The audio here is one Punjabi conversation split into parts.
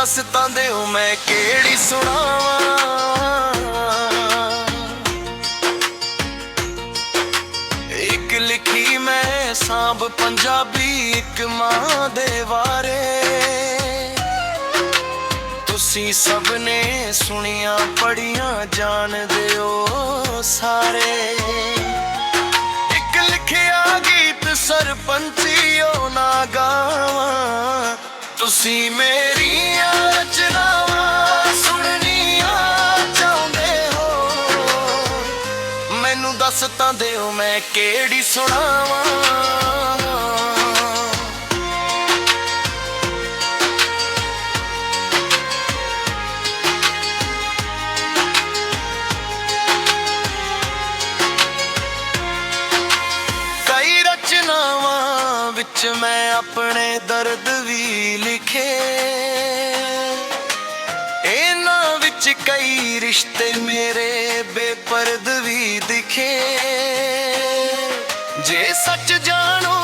ਮੈਨੂੰ ਦੱਸ ਤਾਂ ਦਿਓ ਮੈਂ ਕਿਹੜੀ ਸੁਣਾਵਾਂ। ਇੱਕ ਲਿਖੀ ਮੈਂ ਸਾਂਭ ਪੰਜਾਬੀ ਇੱਕ ਮਾਂ ਦੇ ਬਾਰੇ। ਤੁਸੀਂ ਸਭ ਨੇ ਸੁਣੀਆਂ ਪੜੀਆਂ ਜਾਣਦੇ ਹੋ ਸਾਰੇ। ਇੱਕ ਲਿਖਿਆ ਗੀਤ ਸਰਪੰਚੀਓ ਨਾ ਗਾਵਾਂ। ਤੁਸੀਂ ਮੇਰੇ ਮੈਂ ਕਿਹੜੀ ਸੁਣਾਵਾਂ? ਕਈ ਰਚਨਾਵਾਂ ਵਿੱਚ ਮੈਂ ਆਪਣੇ ਦਰਦ ਵੀ ਲਿਖੇ। ਇਹਨਾਂ ਵਿੱਚ ਕਈ ਰਿਸ਼ਤੇ ਮੇਰੇ ਬੇਪਰਦ ਵੀ ਦਿਖੇ। ਸੱਚ ਜਾਣੋ,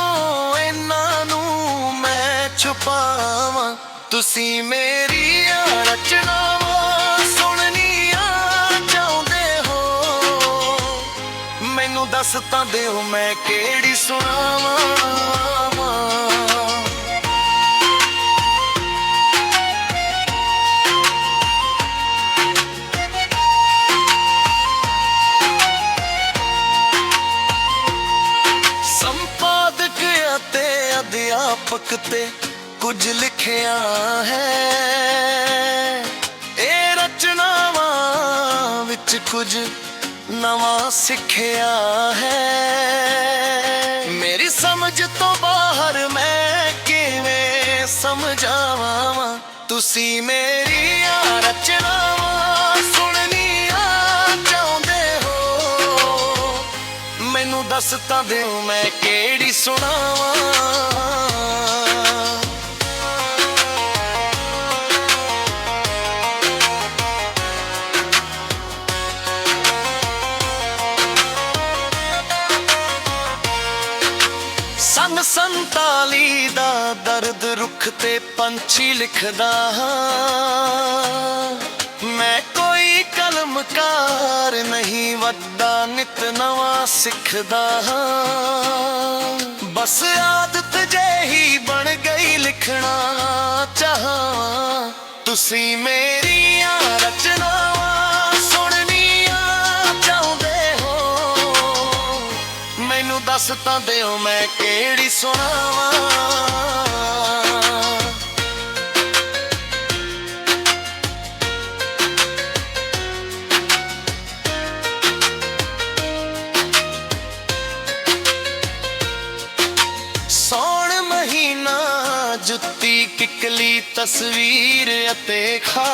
ਇਹਨਾਂ ਨੂੰ ਮੈਂ ਛੁਪਾਵਾਂ। ਤੁਸੀਂ ਮੇਰੀਆਂ ਰਚਨਾਵਾਂ ਸੁਣਨੀਆਂ ਚਾਹੁੰਦੇ ਹੋ। ਮੈਨੂੰ ਦੱਸ ਤਾਂ ਦਿਓ ਮੈਂ ਕਿਹੜੀ ਸੁਣਾਵਾਂ। ਅਧਿਆਪਕ ਤੇ ਕੁਝ ਲਿਖਿਆ ਹੈ। ਇਹ ਰਚਨਾਵਾਂ ਵਿੱਚ ਕੁਝ ਨਵਾਂ ਸਿੱਖਿਆ ਹੈ। ਮੇਰੀ ਸਮਝ ਤੋਂ ਬਾਹਰ ਮੈਂ ਕਿਵੇਂ ਸਮਝਾਵਾਂ? ਤੁਸੀਂ ਮੇਰੀਆਂ ਰਚਨਾਵਾਂ ਮੈਨੂੰ ਦੱਸ ਤਾਂ ਦਿਓ ਮੈਂ ਕਿਹੜੀ ਸੁਣਾਵਾਂ? ਸਨ ਸੰਤਾਲੀ ਦਾ ਦਰਦ ਰੁੱਖ ਤੇ ਪੰਛੀ ਲਿਖਦਾ ਹਾਂ। ਮੈਂ ਕੋਈ ਨਹੀਂ ਵੱਧਦਾ, ਨਿਤ ਨਵਾਂ ਸਿੱਖਦਾ ਹਾਂ। ਬਸ ਆਦਤ ਜਿਹੀ ਬਣ ਗਈ ਲਿਖਣਾ ਚਾਹਾਂ। ਤੁਸੀਂ ਮੇਰੀਆਂ ਰਚਨਾਵਾਂ ਸੁਣਨੀਆਂ ਚਾਹੁੰਦੇ ਹੋ। ਮੈਨੂੰ ਦੱਸ ਤਾਂ ਦਿਓ ਮੈਂ ਕਿਹੜੀ ਸੁਣਾਵਾਂ। ਜੁੱਤੀ ਕਿਕਲੀ ਤਸਵੀਰ ਅਤੇ ਖਾ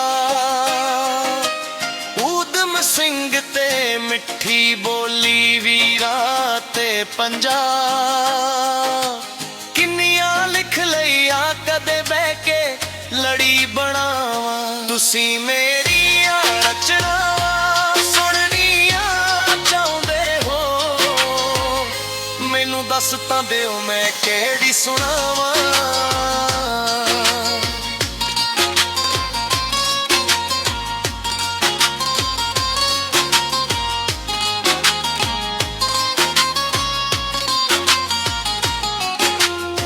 ਊਧਮ ਸਿੰਘ ਤੇ ਮਿੱਠੀ ਬੋਲੀ ਵੀਰਾ ਤੇ ਪੰਜਾ ਕਿੰਨੀਆਂ ਲਿਖ ਲਈਆਂ ਕਦੇ ਬਹਿ ਕੇ ਲੜੀ ਬਣਾਵਾਂ। ਤੁਸੀਂ ਮੇਰੀ ਮੈਨੂੰ ਦੱਸ ਤਾਂ ਦਿਓ ਮੈਂ ਕਿਹੜੀ ਸੁਣਾਵਾਂ।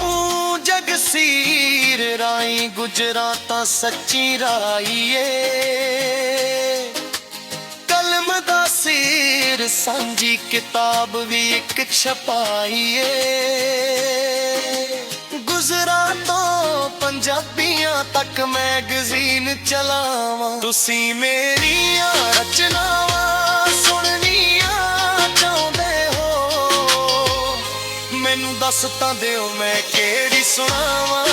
ਊ ਜਗਸੀਰ ਗੁਜ਼ਰਾ ਤਾਂ ਸੱਚੀ ਰਾਈਏ ਕਲਮ ਦਾ ਸੀ ਸੀਰ ਸਾਂਝੀ ਕਿਤਾਬ ਵੀ ਇੱਕ ਛਪਾਈਏ। ਗੁਜਰਾਤੋਂ, ਪੰਜਾਬੀਆਂ ਤੱਕ ਮੈਗਜ਼ੀਨ ਚਲਾਵਾਂ। ਤੁਸੀਂ ਮੇਰੀਆਂ ਰਚਨਾਵਾਂ ਸੁਣਨੀਆਂ ਚਾਹੁੰਦੇ ਹੋ। ਮੈਨੂੰ ਦੱਸ ਤਾਂ ਦਿਓ ਮੈਂ ਕਿਹੜੀ ਸੁਣਾਵਾਂ।